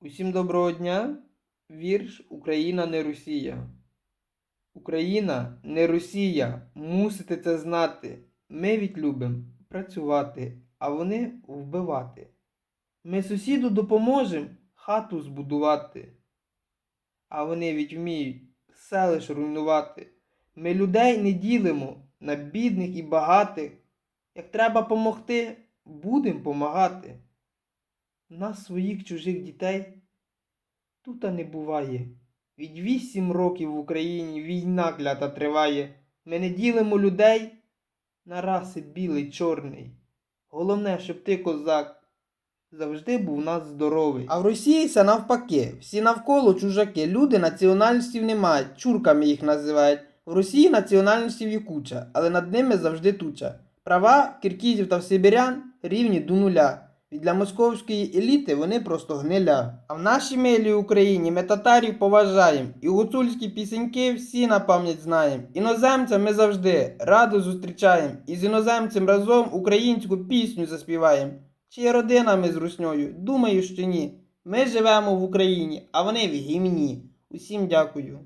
Усім доброго дня. Вірш Україна не Росія. Україна не Росія. Мусите це знати. Ми від любим працювати, а вони вбивати. Ми сусіду допоможем хату збудувати. А вони від вміють селищ руйнувати. Ми людей не ділимо на бідних і багатих. Як треба помогти, будем помагати. Нас своїх чужих дітей тута не буває. Від вісім років в Україні війна клята триває. Ми не ділимо людей на раси білий, чорний. Головне, щоб ти, козак, завжди був нас здоровий. А в Росії це навпаки. Всі навколо чужаки. Люди національностів не мають, чурками їх називають. В Росії національностів є куча, але над ними завжди туча. Права киргизів та сибірян рівні до нуля. І для московської еліти вони просто гниля. А в нашій милій Україні ми татарів поважаємо, і гуцульські пісеньки всі на пам'ять знаємо. Іноземця ми завжди радо зустрічаємо, і з іноземцем разом українську пісню заспіваємо. Чи є родина ми з русньою? Думаю, що ні. Ми живемо в Україні, а вони в гімні. Усім дякую.